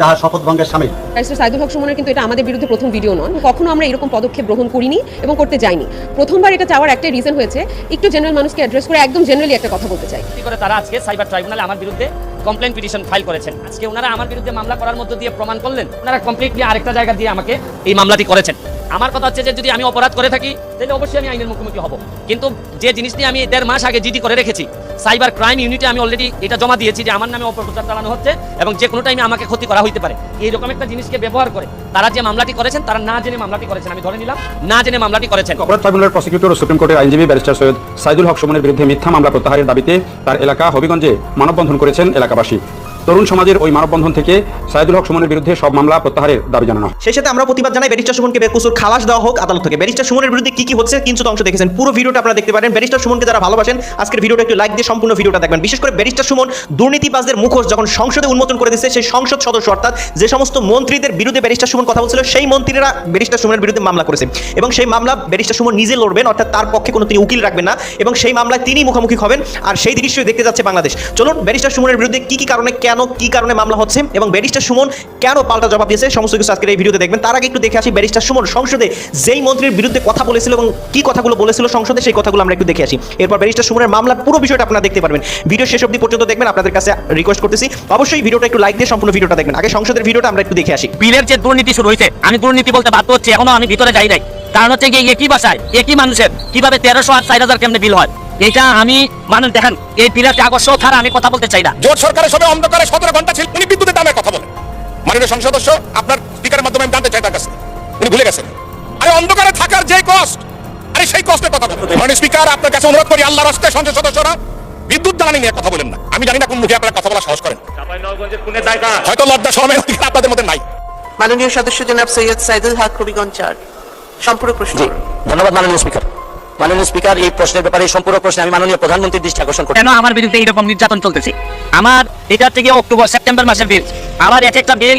যাহা শপথ ভঙ্গের সামিল। ব্যারিস্টার সাইদুল হক সুমনের কিন্তু এটা আমাদের বিরুদ্ধে প্রথম ভিডিও নন কখনো আমরা এরকম পদক্ষেপ গ্রহণ করিনি এবং করতে যাইনি। প্রথমবার এটা চাওয়ার একটা রিজন হয়েছে একটু জেনারেল মানুষকে অ্যাড্রেস করে একদম জেনারেলি একটা কথা বলতে চাই। করে তারা আজকে সাইবার ট্রাইব্যুনালে আমার বিরুদ্ধে কমপ্লেন পিটিশন ফাইল করেছেন? আজকে ওনারা আমার বিরুদ্ধে মামলা করার মধ্য দিয়ে প্রমাণ করলেন। ওনারা কমপ্লিটলি আরেকটা জায়গা দিয়ে আমাকে এই মামলাটি করেছেন। আমার কথা হচ্ছে যে যদি আমি অপরাধ করে থাকি তাহলে অবশ্যই আমি আইনের মুখোমুখি হব। কিন্তু যে জিনিস নিয়ে আমি দেড় মাস আগে জিডি করে রেখেছি সাইবার ক্রাইম ইউনিটে আমি অলরেডি এটা জমা দিয়েছি যে আমার নামে অপপ্রচার চালানো হচ্ছে এবং যে কোনো টাইমে আমাকে ক্ষতি করা হইতে পারে। এইরকম একটা জিনিসকে ব্যবহার করে তারা যে মামলাটি করেছেন, তারা না জেনে মামলাটি করেছেন, আমি ধরে নিলাম, না জেনে মামলাটি করেছেন। অপরাধ ট্রাইব্যুনালের প্রসিকিউটর সুপ্রিম কোর্টের আইনজীবী ব্যারিস্টার সৈয়দ সাইদুল হক সুমনের বিরুদ্ধে মিথ্যা মামলা প্রত্যাহারের দাবিতে তার এলাকা হবিগঞ্জে মানববন্ধন করেছেন এলাকাবাসী। তরুণ সমাজের ওই মানববন্ধন থেকে সাইদুল হক সুমনের বিরুদ্ধে সব মামলা প্রত্যাহারের দাবি জানানো সেই সাথে আমরা প্রতিবাদ জানাই ব্যারিস্টার সুমনকে বেকুসুর খালাস দেওয়া হোক আদালত থেকে। ব্যারিস্টার সুমনের বিরুদ্ধে কি কি হচ্ছে কিছু অংশ দেখেছেন। পুরো ভিডিওটা আপনারা দেখতে পারেন। ব্যারিস্টার সুমনকে যারা ভালোবাসেন, আজকের ভিডিওটা একটু লাইক দিয়ে সম্পূর্ণ ভিডিওটা দেখবেন। বিশেষ করে ব্যারিস্টার সুমন দুর্নীতিবাজদের মুখোশ যখন সংসদে উন্মোচন করে দিচ্ছে, সেই সংসদ সদস্য অর্থাৎ যে সমস্ত মন্ত্রীদের বিরুদ্ধে ব্যারিস্টার সুমন কথা বলছিল, সেই মন্ত্রীরা ব্যারিস্টার সুমনের বিরুদ্ধে মামলা করেছে। এবং সেই মামলা ব্যারিস্টার সুমন নিজে লড়বেন, অর্থাৎ তার পক্ষে কোনো তিনি উকিল রাখবেন না। এবং সেই মামলায় তিনি মুখোমুখি হবেন। আর সেই দৃশ্যই দেখতে যাচ্ছে বাংলাদেশ। চলুন, ব্যারিস্টার সুমনের বিরুদ্ধে কি কি কারণে কেন, কি কারণে মামলা হচ্ছে এবং ব্যারিস্টার সুমন কেন পাল্টা জবাব দিয়েছে? সমস্ত কিছু আজকের এই ভিডিওতে দেখবেন। তার আগে একটু দেখে আসি, ব্যারিস্টার সুমন সংসদে যেই মন্ত্রীর বিরুদ্ধে কথা বলেছিল এবং কি কথাগুলো বলেছিল সংসদে, সেই কথাগুলো আমরা একটু দেখে আসি। এরপর ব্যারিস্টার সুমনের মামলার পুরো বিষয়টা আপনারা দেখতে পারবেন। ভিডিও শেষ অবধি পর্যন্ত দেখবেন, আপনাদের কাছে রিকোয়েস্ট করতেছি। অবশ্যই ভিডিওটা একটু লাইক দিয়ে সম্পূর্ণ ভিডিওটা দেখবেন। আগে সংসদের ভিডিওটা আমরা একটু দেখে আসি। বিলের যে দুর্নীতি শুরু হয়েছে, আমি দুর্নীতি বলতে বাধ্য হচ্ছে, এখনও আমি ভিতরে যাই নাই। কারণ হচ্ছে একই বাসায়? একই মানুষের? কীভাবে তেরোশো আর চার হাজার কেমনে বিল হয়? এটা আমি মানুষ দেখেন এই কাগজ সহ ছাড়া আমি কথা বলতে চাই না। জোট সরকারের সবে অন্ধকারে সতেরো ঘণ্টা ছিল উনি বিদ্যুতের দামের কথা বলেন। মাননীয় সংসদ সদস্য আপনার স্পিকারের মাধ্যমে আমি জানতে চাই তার কাছে। উনি ভুলে গেছেন। আরে অন্ধকারে থাকার যে কষ্ট আরে সেই কষ্টের কথা বলেন। মাননীয় স্পিকার আপনার কাছে অনুরোধ করি আল্লাহ রাস্তায় সংসদ সদস্যরা বিদ্যুৎ জ্বালানি নিয়ে কথা বলেন না। আমি জানি না কোন মুখে আপনারা কথা বলা সাহস করেন। হয়তো লজ্জা শরমের অধিকার আপনাদের মধ্যে নাই। মাননীয় সদস্য জনাব সৈয়দ সাইদুল হক হবিগঞ্জ চার সম্পূর্ণ প্রশ্ন ধন্যবাদ মাননীয় স্পিকার। মাননীয় স্পিকার, এই প্রশ্নের ব্যাপারে সম্পূর্ণ প্রশ্নে আমি মাননীয় প্রধানমন্ত্রীর দৃষ্টি আকর্ষণ করি কেন আমার বিরুদ্ধে এইরকম নির্যাতন চলতেছে? আমার এটা গিয়ে অক্টোবর, সেপ্টেম্বর মাসের বিল আমার এক একটা বিল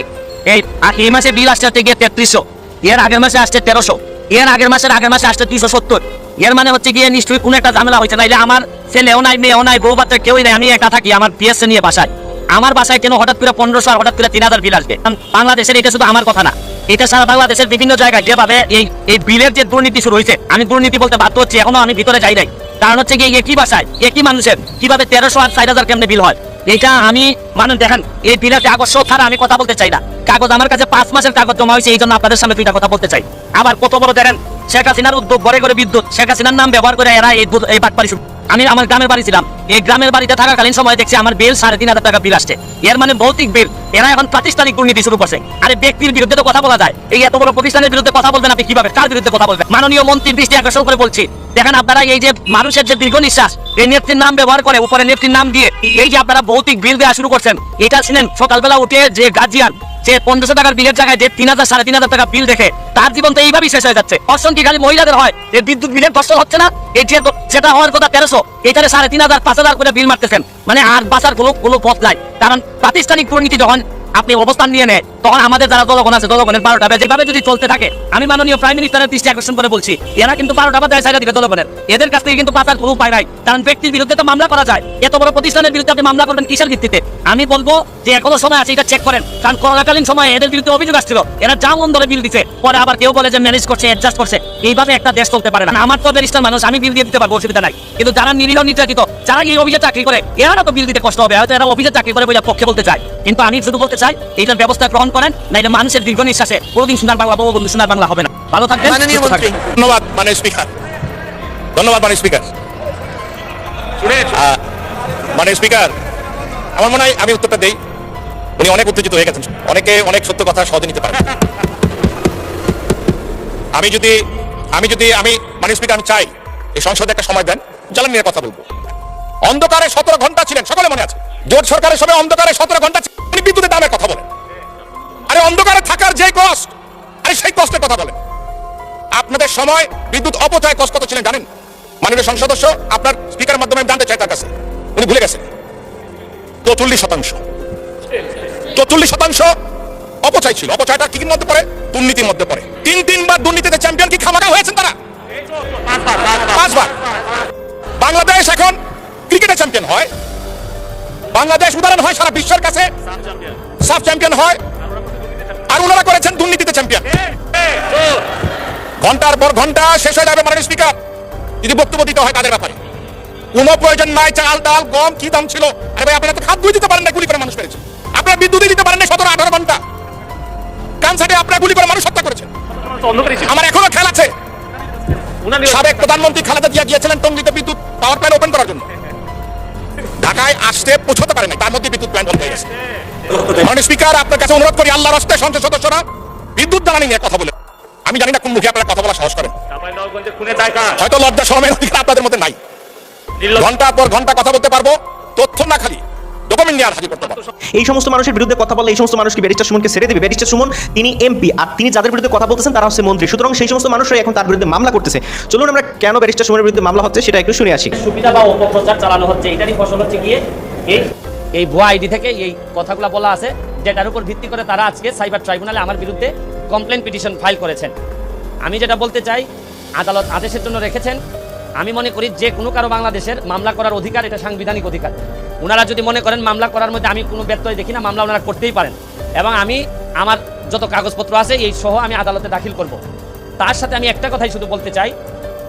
এই এই মাসে বিল আসছে হচ্ছে গিয়ে তেত্রিশশো। এর আগের মাসে আসছে তেরোশো। এর আগের মাসের, আগের মাসে আসছে দুইশো সত্তর। এর মানে হচ্ছে গিয়ে নিশ্চয়ই কোনো একটা ঝামেলা হয়েছে নাইলে আমার ছেলেও নাই, মেয়েও নাই, বউ বাচ্চা কেউই নাই, আমি একা থাকি, আমার পিএসসি নিয়ে বাসায়। আমার বাসায় কেন হঠাৎ করে পনেরোশো আর হঠাৎ করে তিন হাজার বিল আসবে? বাংলাদেশের এটা শুধু আমার কথা না। এটা সারা বাংলাদেশের বিভিন্ন জায়গায় যেভাবে এই এই বিলের যে দুর্নীতি শুরু হয়েছে, আমি দুর্নীতি বলতে বাধ্য হচ্ছি, এখনও আমি ভিতরে যাই নাই। কারণ হচ্ছে গিয়ে একই বাসায়, একই মানুষের, কীভাবে তেরোশো আর চার হাজার কেমনে বিল হয়? এটা আমি, মানুষ দেখেন, এই বিলের কাগজ সব ছাড়া আমি কথা বলতে চাই না। কাগজ আমার কাছে পাঁচ মাসের কাগজ জমা হয়েছে, এই জন্য আপনাদের সামনে দুইটা কথা বলতে চাই। আবার কত বড় দেখেন, শেখ হাসিনার উদ্যোগ ঘরে ঘরে বিদ্যুৎ, শেখ হাসিনার নাম ব্যবহার করে এরা এই এই বাটপারি শুরু আমি আমার গ্রামের বাড়ি ছিলাম। এই গ্রামের বাড়িতে থাকাকালীন সময় দেখছি আমার বিল সাড়ে তিন হাজার টাকা বিল আসছে। এর মানে ভৌতিক বিল। এরা এখন প্রাতিষ্ঠানিক দুর্নীতি শুরু করছে। আরে ব্যক্তির বিরুদ্ধে তো কথা বলা যায়। এই এত বড় প্রতিষ্ঠানের বিরুদ্ধে কথা বলবেন আপনি কীভাবে? কার বিরুদ্ধে কথা বলবেন? মাননীয় মন্ত্রীর দৃষ্টি আকর্ষণ করে বলছি। দেখেন আপনারা এই যে মানুষের যে দীর্ঘ নিঃশ্বাস, এই নেত্রীর নাম ব্যবহার করে, উপরে নেত্রীর নাম দিয়ে, এই যে আপনারা ভৌতিক বিল দেওয়া শুরু করছেন, এটা শুনেন, সকালবেলা উঠে যে গার্জিয়ান যে পঞ্চাশ টাকার বিলের জায়গায় যে তিন হাজার, সাড়ে তিন হাজার টাকা বিল দেখে, তার জীবন তো এইভাবেই শেষ হয়ে যাচ্ছে। কি খালি মহিলাদের হয়, যে বিদ্যুৎ বিলের কষ্ট হচ্ছে না যে যেটা হওয়ার কথা তেরোশো এখানে সাড়ে তিন হাজার, পাঁচ হাজার করে বিল মারতেছেন। মানে আর বাঁচার কোনো কোনো পথ নাই। কারণ প্রাতিষ্ঠানিক দুর্নীতি যখন আপনি অবস্থান নিয়ে নেয় তখন আমাদের যারা জনগণ আছে, জনগণের বারোটা বাজে। যেভাবে যদি চলতে থাকে, আমি মাননীয় প্রাইম মিনিস্টারের দৃষ্টি আকর্ষণ করে বলছি, এরা কিন্তু বারোটা বাজায় সাইডা দিবে জনগণের। এদের কাছ থেকে কিন্তু পাতার কোনো উপায় নাই। কারণ ব্যক্তির বিরুদ্ধে তো মামলা করা যায়। এত বড় প্রতিষ্ঠানের বিরুদ্ধে আপনি মামলা করবেন কিসের ভিত্তিতে? আমি বলব যে এখনও সময় আছে, এটা চেক করেন। কারণ করোনাকালীন সময়ে এদের বিরুদ্ধে অভিযোগ আসছিল। এরা যা মন ধরে বিল দিচ্ছে পরে আবার কেউ বলে যে ম্যানেজ করছে অ্যাডজাস্ট করছে। এইভাবে একটা দেশ চলতে পারে না। আমার তো ব্যারিস্টার মানুষ, আমি বিল দিয়ে দিতে পারব, অসুবিধা নাই। কিন্তু যারা নিরীহ নির্যাতিত, যারা এই অফিসে চাকরি করে এরা তো বিল দিতে কষ্ট হবে। হয়তো এরা অফিসে চাকরি করে পক্ষে বলতে চায়। কিন্তু আমি শুধু বলতে চাই, এইটার ব্যবস্থা গ্রহণ করেন না এটা মানুষের দীর্ঘ নিঃশ্বাসে কোনোদিন সোনার বাংলা সোনার বাংলা হবে না। ভালো থাকবেন। ধন্যবাদ মাননীয় স্পিকার। ধন্যবাদ মাননীয় স্পিকার। মাননীয় স্পিকার আমার মনে হয় আমি উত্তরটা দেই। উনি অনেক উত্তেজিত হয়ে গেছেন। অনেকে অনেক সত্য কথা সহজে নিতে পারে আমি যদি আমি যদি আমি মাননীয় স্পিকার আমি চাই এই সংসদে একটা সময় দেন জ্বালানি নিয়ে কথা বলব। অন্ধকারে সতেরো ঘণ্টা ছিলেন সকলে মনে আছে। জোট সরকারের সময় অন্ধকারে সতেরো ঘণ্টা। উনি বিদ্যুতের দামের কথা বলেন। আরে অন্ধকারে থাকার যে কষ্ট, আরে সেই কষ্টের কথা বলেন। আপনাদের সময় বিদ্যুৎ অপচয় কষ্ট কত ছিলেন জানেন? মাননীয় সংসদ সদস্য, আপনার স্পিকারের মাধ্যমে আমি জানতে চাই তার কাছে। উনি ভুলে গেছেন। চৌচল্লিশ শতাংশ। চৌচল্লিশ শতাংশ অপচয় ছিল। অপচয়টা কি মধ্যে পড়ে? দুর্নীতির মধ্যে পড়ে। তিন তিনবার দুর্নীতিতে চ্যাম্পিয়ন কি খামাকা হয়েছেন তারা? পাঁচবার। বাংলাদেশ এখন ক্রিকেটে চ্যাম্পিয়ন হয়। বাংলাদেশ উদাহরণ হয় সারা বিশ্বের কাছে। সাব চ্যাম্পিয়ন হয় আর ওনারা করেছেন দুর্নীতিতে চ্যাম্পিয়ন ঘণ্টার পর ঘণ্টা শেষ হয়ে যাবে মাননীয় স্পিকার যদি বক্তব্য দিতে হয় তাদের ব্যাপারে? কোনো প্রয়োজন নাই চাল ডাল গম কি দাম ছিল? আরে ভাই আপনারা তো খাদ্য দিতে পারেন না গুলি করে মানুষ মেরেছে। আপনারা বিদ্যুৎ দিতে পারেন না সতেরো আঠারো ঘণ্টা। কানসাটে আপনারা গুলি করে মানুষ হত্যা করেছেন। আমার এখনও খেয়াল আছে। সাবেক প্রধানমন্ত্রী খালেদা জিয়া গিয়েছিলেন টঙ্গিতে বিদ্যুৎ পাওয়ার প্ল্যান্ট ওপেন করার জন্য। ঢাকায় আসতে পৌঁছতে পারে নাই তার মধ্যে বিদ্যুৎ প্ল্যান্ট বন্ধ হয়ে গেছে। মাননীয় স্পিকার আপনার কাছে অনুরোধ করি আল্লাহর হস্তে সংসদ সদস্যরা বিদ্যুৎ জ্বালানি নিয়ে কথা বলে। আমি জানি না কোন মুখে আপনারা কথা বলা সাহস করেন। হয়তো লজ্জা শরমের অধিকার আপনাদের মধ্যে নাই। ঘণ্টা পর ঘণ্টা কথা বলতে পারব তথ্য না খালি ডকুমেন্ট নিয়ে আর হাজির করতে পারব। এই সমস্ত মানুষের বিরুদ্ধে কথা বললে এই সমস্ত মানুষকে ব্যারিস্টার সুমনকে ছেড়ে দেবে। ব্যারিস্টার সুমন তিনি এমপি আর তিনি যাদের বিরুদ্ধে কথা বলতেছেন তারা হচ্ছে মন্ত্রী। সুতরাং সেই সমস্ত মানুষরাই এখন তার বিরুদ্ধে মামলা করতেছে। চলুন আমরা কেন ব্যারিস্টার সুমনের বিরুদ্ধে মামলা হচ্ছে সেটা একটু শুনে আসি। সুবিধা বা অপপ্রচার চালানো হচ্ছে এটারই ফসল হচ্ছে গিয়ে এই এই ভুয়া আইডি থেকে এই কথাগুলো বলা আছে, যেটার উপর ভিত্তি করে তারা আজকে সাইবার ট্রাইব্যুনালে আমার বিরুদ্ধে কমপ্লেন পিটিশন ফাইল করেছেন। আমি যেটা বলতে চাই, আদালত আদেশের জন্য রেখেছেন, আমি মনে করি যে কোনো কারও বাংলাদেশের মামলা করার অধিকার এটা সাংবিধানিক অধিকার। ওনারা যদি মনে করেন মামলা করার মধ্যে আমি কোনো ব্যত্যয় দেখি না, মামলা ওনারা করতেই পারেন। এবং আমি আমার যত কাগজপত্র আছে এই সহ আমি আদালতে দাখিল করব। তার সাথে আমি একটা কথাই শুধু বলতে চাই,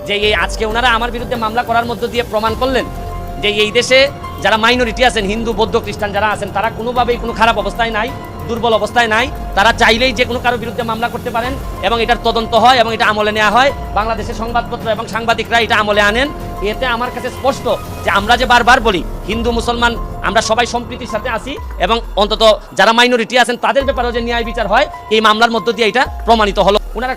যে এই আজকে ওনারা আমার বিরুদ্ধে মামলা করার মধ্য দিয়ে প্রমাণ করলেন যে এই দেশে যারা মাইনরিটি আছেন, হিন্দু, বৌদ্ধ, খ্রিস্টান যারা আছেন, তারা কোনোভাবেই কোনো খারাপ অবস্থায় নাই, দুর্বল অবস্থায় নাই। তারা চাইলেই যে কোনো কারও বিরুদ্ধে মামলা করতে পারেন এবং এটার তদন্ত হয় এবং এটা আমলে নেওয়া হয়। বাংলাদেশের সংবাদপত্র এবং সাংবাদিকরা এটা আমলে আনেন। এতে আমার কাছে স্পষ্ট যে আমরা যে বারবার বলি, হিন্দু, মুসলমান, আমরা সবাই সম্প্রীতির সাথে আছি এবং অন্তত যারা মাইনরিটি আছেন, তাদের ব্যাপারেও যে ন্যায় বিচার হয়, এই মামলার মধ্য দিয়ে এটা প্রমাণিত হলো। ওনারা